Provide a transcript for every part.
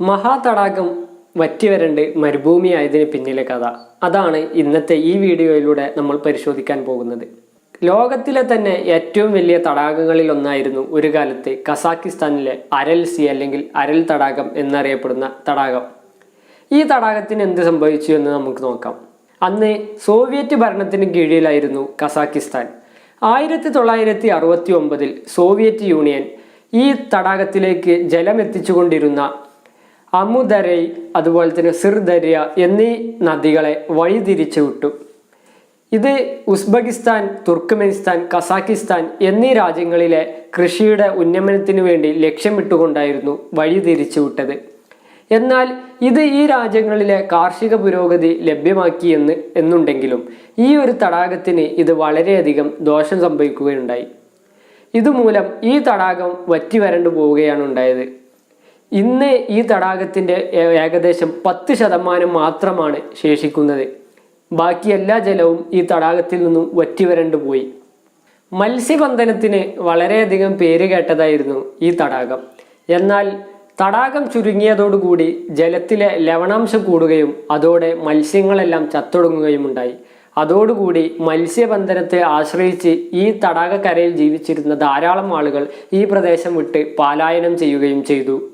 മഹാതടാകം വറ്റിവരണ്ട് മരുഭൂമിയായതിന് പിന്നിലെ കഥ. അതാണ് ഇന്നത്തെ ഈ വീഡിയോയിലൂടെ നമ്മൾ പരിശോധിക്കാൻ പോകുന്നത്. ലോകത്തിലെ തന്നെ ഏറ്റവും വലിയ തടാകങ്ങളിൽ ഒന്നായിരുന്നു ഒരു കാലത്ത് കസാക്കിസ്ഥാനിലെ അരൽ സി അല്ലെങ്കിൽ അരൽ തടാകം എന്നറിയപ്പെടുന്ന തടാകം. ഈ തടാകത്തിന് എന്ത് സംഭവിച്ചു എന്ന് നമുക്ക് നോക്കാം. അന്ന് സോവിയറ്റ് ഭരണത്തിന് കീഴിലായിരുന്നു കസാക്കിസ്ഥാൻ. ആയിരത്തി തൊള്ളായിരത്തി അറുപത്തി ഒമ്പതിൽ സോവിയറ്റ് യൂണിയൻ ഈ തടാകത്തിലേക്ക് ജലം എത്തിച്ചുകൊണ്ടിരുന്ന അമുദരൈ അതുപോലെ തന്നെ സിർദര്യ എന്നീ നദികളെ വഴിതിരിച്ചു വിട്ടു. ഇത് ഉസ്ബെക്കിസ്ഥാൻ തുർക്ക്മെനിസ്ഥാൻ കസാക്കിസ്ഥാൻ എന്നീ രാജ്യങ്ങളിലെ കൃഷിയുടെ ഉന്നമനത്തിനു വേണ്ടി ലക്ഷ്യമിട്ടുകൊണ്ടായിരുന്നു വഴിതിരിച്ചുവിട്ടത് തിരിച്ചു വിട്ടത്. എന്നാൽ ഇത് ഈ രാജ്യങ്ങളിലെ കാർഷിക പുരോഗതി ലഭ്യമാക്കി എന്ന് എന്നുണ്ടെങ്കിലും ഈ ഒരു തടാകത്തിന് ഇത് വളരെയധികം ദോഷം സംഭവിക്കുകയുണ്ടായി. ഇതുമൂലം ഈ തടാകം വറ്റി വരണ്ടു പോവുകയാണ് ഉണ്ടായത്. ഇന്ന് ഈ തടാകത്തിന്റെ ഏകദേശം പത്ത് ശതമാനം മാത്രമാണ് ശേഷിക്കുന്നത്. ബാക്കി എല്ലാ ജലവും ഈ തടാകത്തിൽ നിന്നും വറ്റി വരണ്ടു പോയി. മത്സ്യബന്ധനത്തിന് വളരെയധികം പേര് കേട്ടതായിരുന്നു ഈ തടാകം. എന്നാൽ തടാകം ചുരുങ്ങിയതോടുകൂടി ജലത്തിലെ ലവണാംശം കൂടുകയും അതോടെ മത്സ്യങ്ങളെല്ലാം ചത്തൊടുങ്ങുകയും ഉണ്ടായി അതോടുകൂടി മത്സ്യബന്ധനത്തെ ആശ്രയിച്ച് ഈ തടാകക്കരയിൽ ജീവിച്ചിരുന്ന ധാരാളം ആളുകൾ ഈ പ്രദേശം വിട്ട് പലായനം ചെയ്യുകയും ചെയ്തു.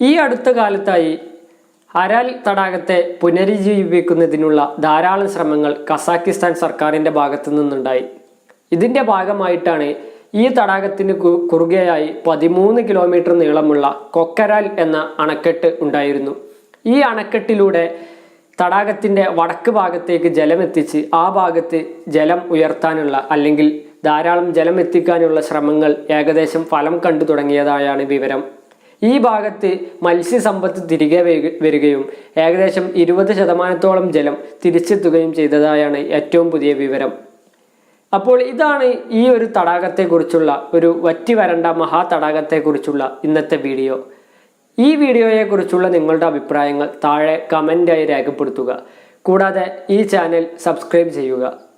ഈ അടുത്ത കാലത്തായി അരാൽ തടാകത്തെ പുനരുജ്ജീവിപ്പിക്കുന്നതിനുള്ള ധാരാളം ശ്രമങ്ങൾ കസാക്കിസ്ഥാൻ സർക്കാരിന്റെ ഭാഗത്തു നിന്നുണ്ടായി. ഇതിന്റെ ഭാഗമായിട്ടാണ് ഈ തടാകത്തിന് കുറുകെയായി പതിമൂന്ന് കിലോമീറ്റർ നീളമുള്ള കൊക്കരാൽ എന്ന അണക്കെട്ട് ഉണ്ടായിരുന്നു. ഈ അണക്കെട്ടിലൂടെ തടാകത്തിന്റെ വടക്ക് ഭാഗത്തേക്ക് ജലമെത്തിച്ച് ആ ഭാഗത്ത് ജലം ഉയർത്താനുള്ള അല്ലെങ്കിൽ ധാരാളം ജലം എത്തിക്കാനുള്ള ശ്രമങ്ങൾ ഏകദേശം ഫലം കണ്ടു തുടങ്ങിയതായാണ് വിവരം. ഈ ഭാഗത്ത് മത്സ്യസമ്പത്ത് തിരികെ വരിക- വരികയും ഏകദേശം ഇരുപത് ശതമാനത്തോളം ജലം തിരിച്ചെത്തുകയും ചെയ്തതായാണ് ഏറ്റവും പുതിയ വിവരം. അപ്പോൾ ഇതാണ് ഈ ഒരു തടാകത്തെക്കുറിച്ചുള്ള ഒരു വറ്റി വരണ്ട മഹാതടാകത്തെക്കുറിച്ചുള്ള ഇന്നത്തെ വീഡിയോ. ഈ വീഡിയോയെക്കുറിച്ചുള്ള നിങ്ങളുടെ അഭിപ്രായങ്ങൾ താഴെ കമന്റായി രേഖപ്പെടുത്തുക. കൂടാതെ ഈ ചാനൽ സബ്സ്ക്രൈബ് ചെയ്യുക.